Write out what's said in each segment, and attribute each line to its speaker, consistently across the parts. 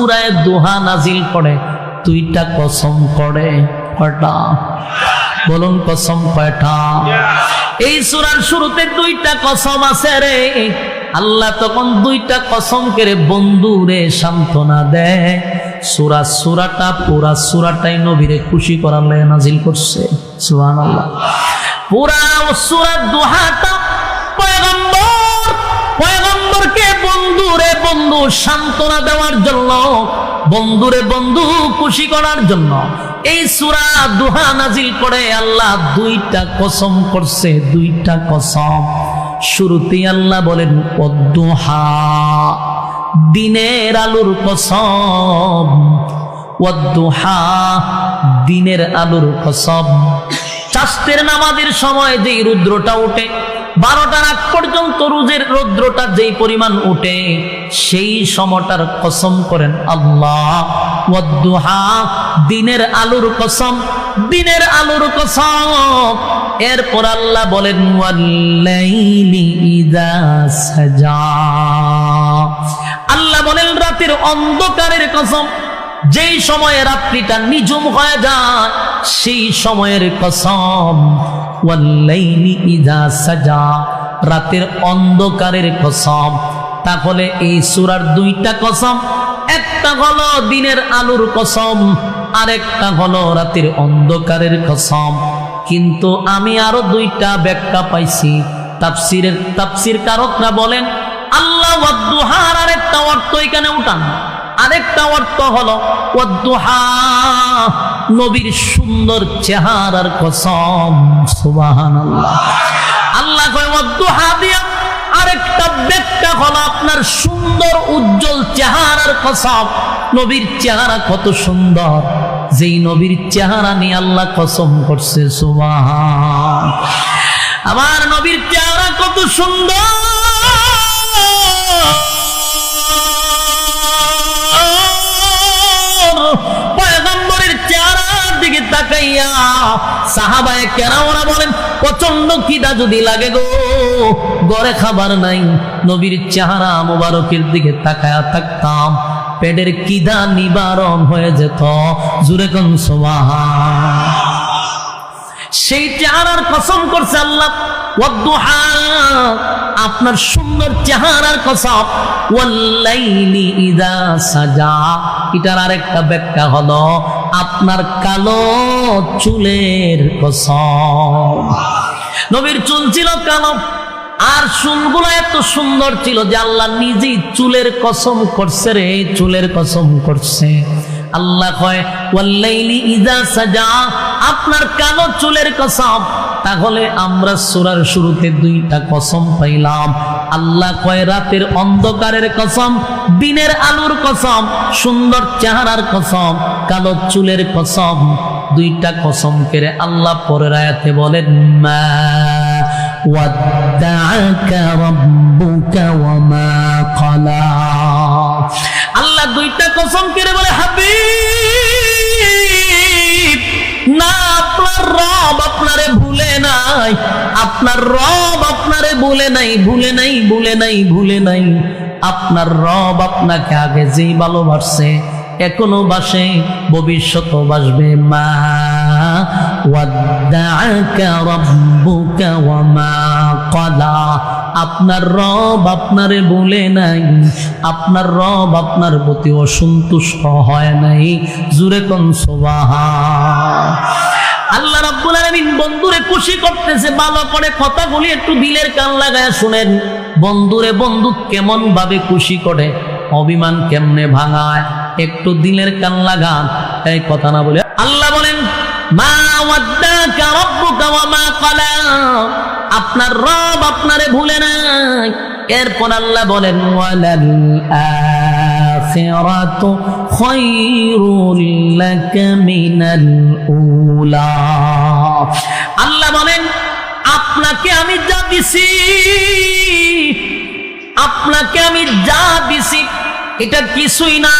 Speaker 1: সুরায় দোহা নাজিল করে দুইটা কসম করে কয়টা? বলুন কসম কয়টা? এই সুরার শুরুতে দুইটা কসম আছে রে। আল্লাহ তখন দুইটা কসম করে বন্ধু রে সান্ত্বনা দেয়। সুরা সুরাটা, পুরা সুরাটাই নবীরে খুশি করার লাই নাজিল করছে। সুহান আল্লাহ পুরা সুরা দোহাটা বন্ধু সান্ত্বনা দেওয়ার জন্য, বন্ধুরে বন্ধু খুশি করার জন্য। এই সুরা দুহা নাজিল করে আল্লাহ দুইটা কসম করছে, দুইটা কসম। শুরুতে আল্লাহ বলেন অদ্দুহা দিনের আলুর কসম। ওয়াদ্দুহা দিনের আলুর কসম। চাষতের নামাজের সময় যেই রুদ্রটা ওঠে বারোটার আগ পর্যন্ত রোজের রৌদ্রটা যেই পরিমাণ উঠে, সেই সময়টার কসম করেন আল্লাহ। দিনের আলুর কসম, দিনের আলুর কসম। এরপর আল্লাহ বলেন আল্লাহ বলেন, রাতের অন্ধকারের কসম, যেই সময়ে রাত্রিটা নিঝুম হয়ে যায়, সেই সময়ের কসম। ইদা সাজা, রাতের অন্ধকারের কসম। তাহলে এই সুরার দুইটা কসম, একটা হলো দিনের আলুর কসম, আরেকটা হলো রাতের অন্ধকারের কসম। কিন্তু আমি আরও দুইটা ব্যাখ্যা পাইছি। তাফসিরের তাফসির কারকরা বলেন, আল্লাহ আরেকটা অর্থ এখানে উঠান। আরেকটা অর্থ হলো নবীর সুন্দর চেহারার কসম, সুবহানাল্লাহ। আল্লাহ কয় দিয়া আরেকটা ব্যাখ্যা হলো আপনার সুন্দর, উজ্জ্বল চেহারার কসম। নবীর চেহারা কত সুন্দর, যেই নবীর চেহারা নিয়ে আল্লাহ কসম করছে, সুবহান। আমার নবীর চেহারা কত সুন্দর কেরামরা বলেন প্রচণ্ড খিদা যদি লাগে গো গড়ে খাবার নাই, নবীর চেহারা মোবারকের দিকে তাকায়া থাকতাম, পেটের কিদা নিবারণ হয়ে যেত। জুরে কোন সেই চেহারার কসম করছে আল্লাহ আপনার সুন্দর চেহারার ওয়াল্লাইলি ইদা সাজা। এটার আরেকটা ব্যাখ্যা হলো আপনার কালো চুলের কসম। নবীর চুল ছিল কালো, আর চুলগুলো এত সুন্দর ছিল যে আল্লাহ নিজেই চুলের কসম করছে রে, চুলের কসম করছে। আল্লাহ কয়, ওয়াল্লাইলি ইজা সাজা আপনার কালো চুলের কসম। তাহলে আমরা সুরার শুরুতে দুইটা কসম পাইলাম। আল্লাহ কয়, রাতের অন্ধকারের কসম, দিনের আলোর কসম, সুন্দর চেহারার কসম কালো চুলের কসম, দুইটা কসম কেড়ে আল্লাহ পরের আয়াতে বলেন, মা আল্লাহ দুইটা কসম কেড়ে বলে হাবি না, আপনার রব আপনারে ভুলে নাই, আপনার রব আপনারে ভুলে নাই ভুলে নাই ভুলে নাই ভুলে নাই। আপনার রব আপনাকে আগে যেই ভালোবাসছে এখনও বাসে ভবিষ্যৎ বাসবে মা। আপনার রব আপনারে বলে নাই, আপনার রব আপনার প্রতি অসন্তুষ্ট হয় নাই। জুরে কোন আল্লাহ রাব্বুল আলামিন বন্ধুরে খুশি করতেছে, ভালো করে কথাগুলি একটু দিলের কান লাগায় শুনেন। বন্ধুরে বন্ধু কেমন ভাবে খুশি করে, অভিমান কেমনে ভাঙায়? একটু দিলের কান লাগান। এই কথা না বলে আল্লাহ বলেন, মা আপনার রব আপনারে ভুলে নাই। এরপর আল্লাহ বলেন মিনাল উলা। আল্লাহ বলেন, আপনাকে আমি যা দিছি, আপনাকে আমি যা দিছি এটা কিছুই না।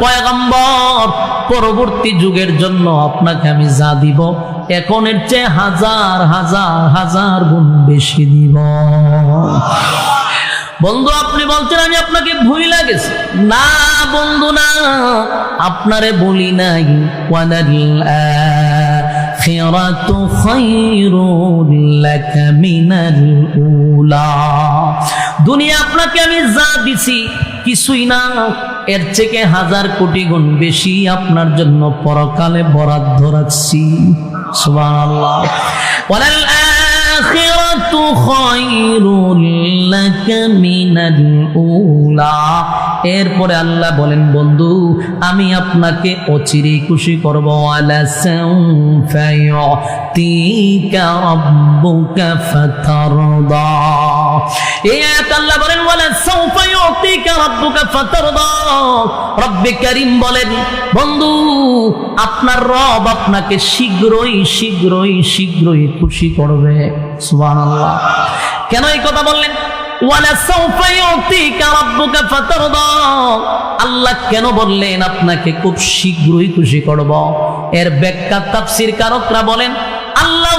Speaker 1: পয়গম্বর, পরবর্তী যুগের জন্য আপনাকে আমি যা দিব এখন এর চেয়ে হাজার হাজার হাজার গুণ বেশি দিব। বন্ধু, আপনি বলছেন, আমি আপনাকে ভুল লাগেছে না, বন্ধু, না। আপনারে বলি নাই দুনিয়া আপনাকে আমি যা দিছি কিছুই না। এর থেকে হাজার কোটি গুণ বেশি আপনার জন্য পরকালে বরাদ্দ রাখছি। সুবহানাল্লাহ। ওয়ালাল এরপরে আল্লাহ বলেন, বন্ধু, আমি আপনাকে অচিরে খুশি করব। বলেন বলেন, বন্ধু, আপনার রব আপনাকে শীঘ্রই শীঘ্রই শীঘ্রই খুশি করবে। কেন এই কথা বললেন? আল্লাহ কেন বললেন, আপনাকে খুব শীঘ্রই খুশি করব এর ব্যাখ্যা তাফসীর কারকরা বলেন, আল্লাহ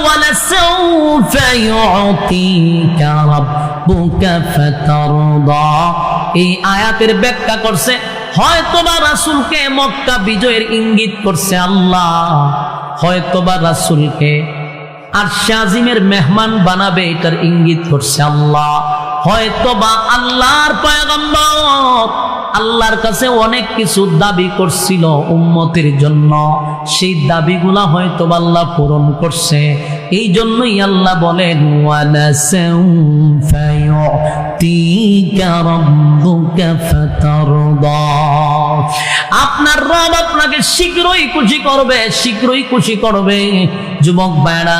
Speaker 1: এই আয়াতের ব্যাখ্যা করছে রাসূলকে মক্কা বিজয়ের ইঙ্গিত করছে আল্লাহ, হয়তোবা রাসূলকে আর শাহিমের মেহমান বানাবে এটার ইঙ্গিত করছে আল্লাহ। হয়তো বা আল্লাহর পয়গম্বর আল্লাহর কাছে অনেক কিছু দাবি করছিল উম্মতের জন্য। সেই দাবিগুলা হয়তো আল্লাহ পূরণ করছে। এই জন্যই আল্লাহ বলেন আপনার রব আপনাকে শীঘ্রই খুশি করবে, শীঘ্রই খুশি করবে। যুবক বেড়া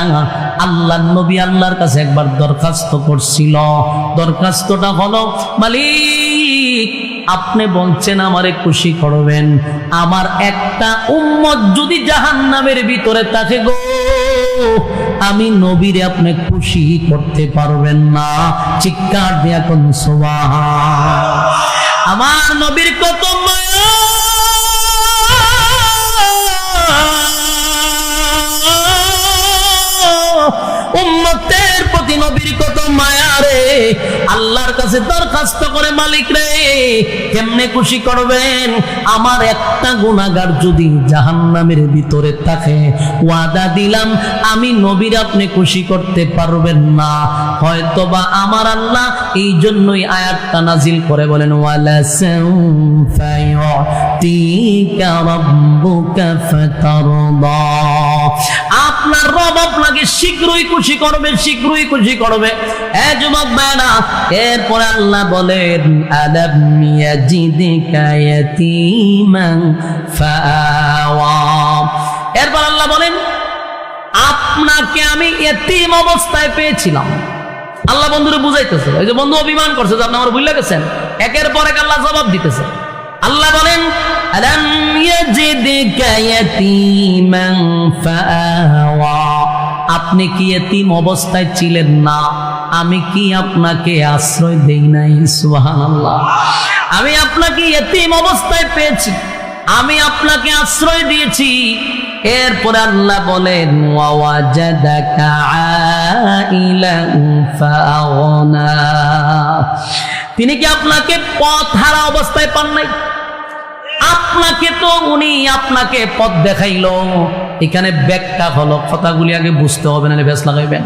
Speaker 1: আল্লাহ নবী আল্লাহর কাছে একবার দরখাস্ত করছিল। দরখাস্তটা হলো, মালিক আপনি বলছেন, আমারে খুশি করবেন। আমার একটা উম্মত যদি জাহান্নামের ভিতরে থাকে গো, আমি নবীরে আপনি খুশি করতে পারবেন না। চিৎকার দিয়া কোন আমার নবীর কত উম্মতের প্রতি নবীর কত মায়া? আল্লাহর কাছে দরখাস্ত করে মালিক রে, কেমনে খুশি করবেন? আমার একটা গুণাগার যদি জাহান্নামের ভিতরে থাকে, ওয়াদা দিলাম, আমি নবীর আপনি খুশি করতে পারবেন না। হয়তোবা আমার আল্লাহ এই জন্যই আয়াতটা নাজিল করে বলেন, ওয়ালা সাউফা ইউতিকা ফাতারদা। আপনার রব আপনাকে শীঘ্রই খুশি করবে, শীঘ্রই খুশি করবে। এ যুবক বেনা এরপরে আল্লাহ বলেন, আলাম ইয়াজিদিকা ইয়াতীমান ফাআওয়া। এরপর আল্লাহ বলেন, আপনাকে আমি এতিম অবস্থায় পেয়েছিলাম। আল্লাহ বন্ধুরে বুঝাইতেছে এই যে বন্ধু অভিমান করছে যে আপনি আমার ভুলে গেছেন। একের পর এক আল্লাহ জবাব দিতেছে। আল্লাহ বলেন আপনি কি এতিম অবস্থায় ছিলেন না? আমি কি আপনাকে আশ্রয় দেই নাই? সুবহানাল্লাহ। আমি আপনাকে এতিম অবস্থায় পেয়েছি। আমি আপনাকে আশ্রয় দিয়েছি। এরপরে আল্লাহ বলেন তিনি কি আপনাকে পথ হারা অবস্থায় পান নাই? আপনাকে তো উনি আপনাকে পথ দেখাইল। এখানে ব্যাখ্যা হলো, কথাগুলি আগে বুঝতে হবে না বেশ লাগাইবেন।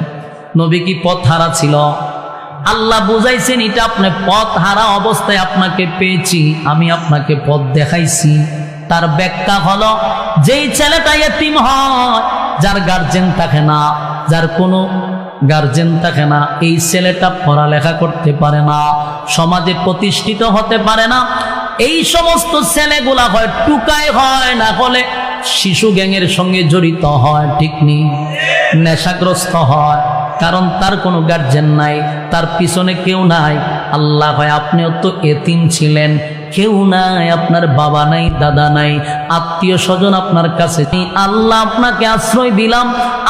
Speaker 1: নবী কি পথ হারা ছিল? আল্লাহ বুঝাইছেন, এটা আপনি পথ হারা অবস্থায় আপনাকে পেয়েছি, আমি আপনাকে পথ দেখাইছি। তার ব্যাখ্যা হলো, যেই ছেলেটা এতিম হয়, যার গার্জেন থাকে না, যার কোনো গার্জেন থাকে না, এই ছেলেটা পড়ালেখা করতে পারে না, সমাজে প্রতিষ্ঠিত হতে পারে না। এই সমস্ত ছেলেগুলা হয়, টুকায় হয় না হলে শিশু গ্যাংয়ের সঙ্গে জড়িত হয়, ঠিক নেশাগ্রস্ত হয়, কারণ তার কোনো গার্জেন নাই, তার পিছনে কেউ নাই। আল্লাহ হয় আপনিও তো এতিম ছিলেন কেউ নাই, আপনার বাবা নাই, দাদা নাই, আত্মীয় স্বজন আপনার কাছে। আল্লাহ আপনাকে আশ্রয় দিলাম,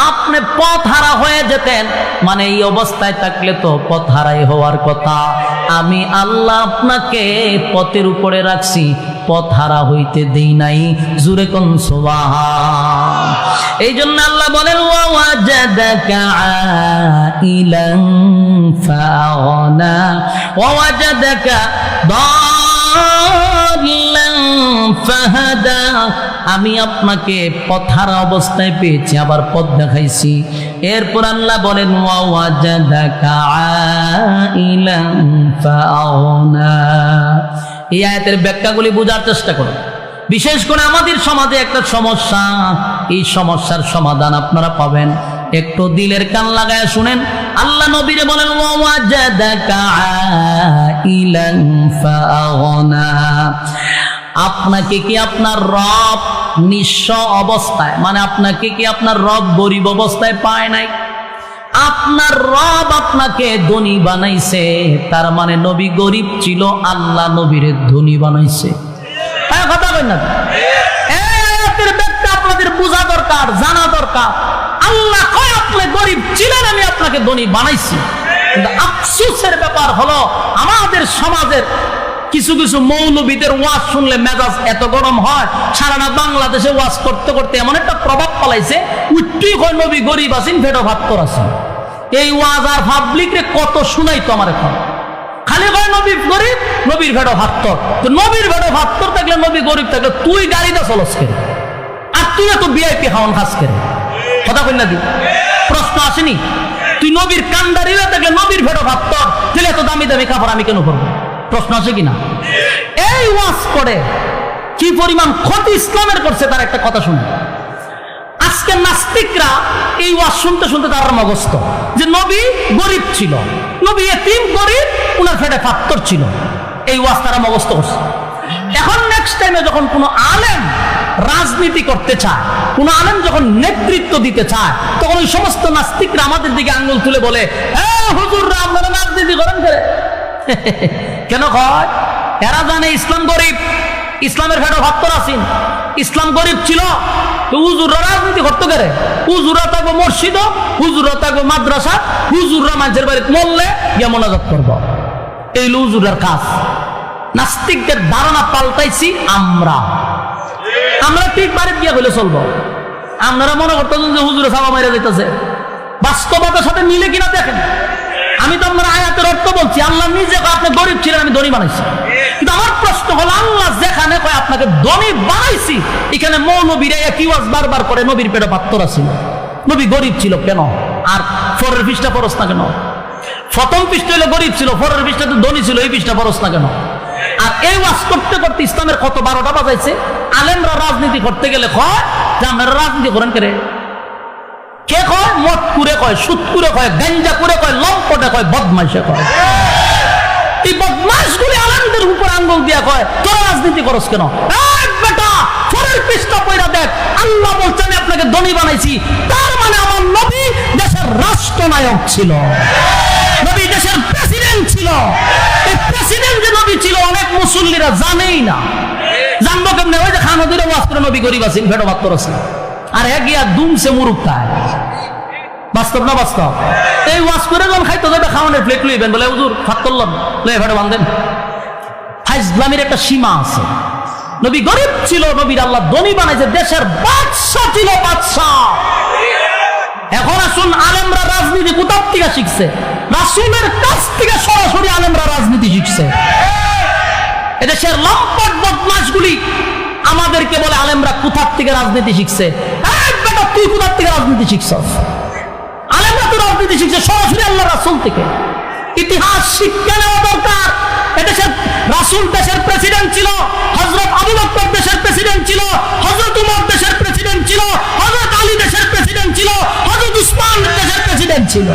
Speaker 1: আপনি পথ হারা হয়ে যেতেন। মানে এই অবস্থায় থাকলে তো পথ হারাই হওয়ার কথা। আমি আল্লাহ আপনাকে পথের উপরে রাখছি, পথ হারা হইতে দেই নাই। জুরে কোন এই জন্য আল্লাহ বলেন ওয়াজাদাকা ওয়াজাদাকা আমি আপনাকে পথার অবস্থায় পেয়েছি, আবার পথ দেখাইছি। এরপর আল্লাহ বলেন এই আয়াতের ব্যাখ্যাগুলি বোঝার চেষ্টা করুন। বিশেষ করে আমাদের সমাজে একটা সমস্যা, এই সমস্যার সমাধান আপনারা পাবেন। একটু দিলের কান লাগায় শুনেন। আল্লাহ নবীরে বলেন আপনাকে কি আপনার রব নিঃস্ব অবস্থায় মানে আপনাকে কি আপনার রব গরিব অবস্থায় পায় নাই? আপনার রব আপনাকে ধনী বানাইছে, তার মানে নবী গরিব ছিল, আল্লাহ নবীরে ধনী বানাইছে। হ্যাঁ কথা কই না। আপনাদের বোঝা দরকার, জানা দরকার। আপনি গরিব ছিলেন, আমি আপনাকে ধনী বানাইছি। কিন্তু আফসোসের ব্যাপার হলো, আমাদের সমাজের কিছু কিছু মৌলবীদের ওয়াজ শুনলে মেজাজ এত গরম হয় সারা রাত বাংলাদেশে ওয়াজ করতে করতে এমন একটা প্রভাব পালাইছে উঠতেই কয়, নবী গরিব আছেন ফেটো ভাত্তর আছেন এই ওয়াজ আর পাবলিক রে কত শুনাই তো আমার এখন? খালি কয়, নবী গরিব, নবীর ভেড়ো ভাত্তর তো নবীর ভেড়ো ভাত্তর থাকলে, নবী গরিব থাকলে তুই গাড়িটা চলস করে? আর তুই এত বিআইপি খাওয়ান খাস করে? কথা না দি। প্রশ্ন আসেনি। তুই নবীর কান্দারিরা থাকলে নবীর ভেড়ো ভাত্তর তাহলে এত দামি দামি কাপড় আমি কেন করব প্রশ্ন আছে কিনা? এই ওয়াজ করে কি পরিমাণ ক্ষতি ইসলামের করছে তার একটা কথা শুনে। আজকে নাস্তিকরা এই ওয়াজ শুনতে শুনতে তার মগস্ত যে নবী গরিব ছিল। নবী এতিম, গরিব, উনার ফেটে পাত্তর ছিল। এই ওয়াজ তারা মগস্ত করছে। এখন নেক্সট টাইমে যখন কোনো আলেম রাজনীতি করতে চায় কোনো আলেম যখন নেতৃত্ব দিতে চায় তখন ওই সমস্ত নাস্তিকরা আমাদের দিকে আঙ্গুল তুলে বলে "এ, হুজুররা আপনারা রাজনীতি করেন করে কেন কয়? এরা জানে ইসলাম গরিব ইসলামের ফেটো ভক্তর আসিন। ইসলাম গরিব ছিল হুজুররা রাজনীতি করতে গেলে হুজুররা থাকব মসজিদ হুজুররা থাকব মাদ্রাসা হুজুররা মানুষের বাড়িতে মরলে গিয়ে মোনাজাত করব। এই হুজুরের কাজ। নাস্তিকদের ধারণা পাল্টাইছি আমরা। আমরা ঠিক বাড়িতে গিয়ে হলে চলবো। আপনারা মনে করতেছেন যে হুজুরে সাবা মাইরা যেতেছে বাস্তবতার সাথে মিলে কিনা দেখেন। আমি তো আপনার আয়াতের অর্থ বলছি, আল্লাহ নিজে আপনি গরিব ছিলেন, আমি ধনী বানাইছি। কিন্তু আমার প্রশ্ন হলো, আল্লাহ যেখানে কয়, আপনাকে ধনী বানাইছি। এখানে মৌনবীরা একই ওয়াজ বারবার করে, নবীর পেটে পাত্তর ছিল নবী গরিব ছিল কেন? আর ফরের পৃষ্ঠা পরস না কেন? প্রথম পৃষ্ঠ হলো গরিব ছিল, ফরের পৃষ্ঠা তো ধনী ছিল, এই পৃষ্ঠা পরস না কেন? আর এই ওয়াজ করতে করতে ইসলামের কত বারোটা বাজাইছে? আলেমরা রাজনীতি করতে গেলে কয় আপনারা রাজনীতি করেন কে কয়? মদ কয় কয় গাঞ্জা কয়, লম্পটে কয়, বদমাইশে কয়। এই আলেমদের উপর আঙ্গুল দিয়া কয়, তোরা রাজনীতি করস কেন? বেটা পরের পৃষ্ঠা পয়রা দেখ। আল্লাহ বলছে আমি আপনাকে ধনী বানাইছি। তার মানে আমার নবী দেশের রাষ্ট্রনায়ক ছিল। নবী দেশের প্রেসিডেন্ট ছিল। নবী ছিল, অনেক মুসল্লিরা জানেই না। জানব কেমনে? ওই যে ওয়াজ করে নবী গরিব আছেন ভেটো বাত্তর আছে আর এক গিয়া দুমছে মুরুক খায় বাস্তব না বাস্তব? এই ওয়াজ করে খাইতে খাওয়ানোর প্লেট বলে, হুজুর ফাত করলাম। বান্ধেন। একটা সীমা আছে। নবী গরিব ছিল, নবীর আল্লাহ বানাইছে, দেশের বাদশা ছিল বাদশা এখন আসুন, আলেমরা রাজনীতি কোথার থেকে শিখছে? রাসুলের কাছ থেকে সরাসরি আলেমরা রাজনীতি শিখছে। এদেশের লম্পট বদমাসগুলি আমাদেরকে বলে আলেমরা কোথার থেকে রাজনীতি শিখছে? তুই কোথার থেকে রাজনীতি শিখছস আলেমরা তো রাজনীতি শিখছে সরাসরি আল্লাহ রাসুল থেকে। ইতিহাস শিক্ষা নেওয়া দরকার। এদেশের রাসুল দেশের প্রেসিডেন্ট ছিল হজরত আবু দেশের প্রেসিডেন্ট ছিল হজরত উমর দেশের প্রেসিডেন্ট ছিল হজরত আলী দেশের প্রেসিডেন্ট ছিল হজরত উসমান দেশের প্রেসিডেন্ট ছিল।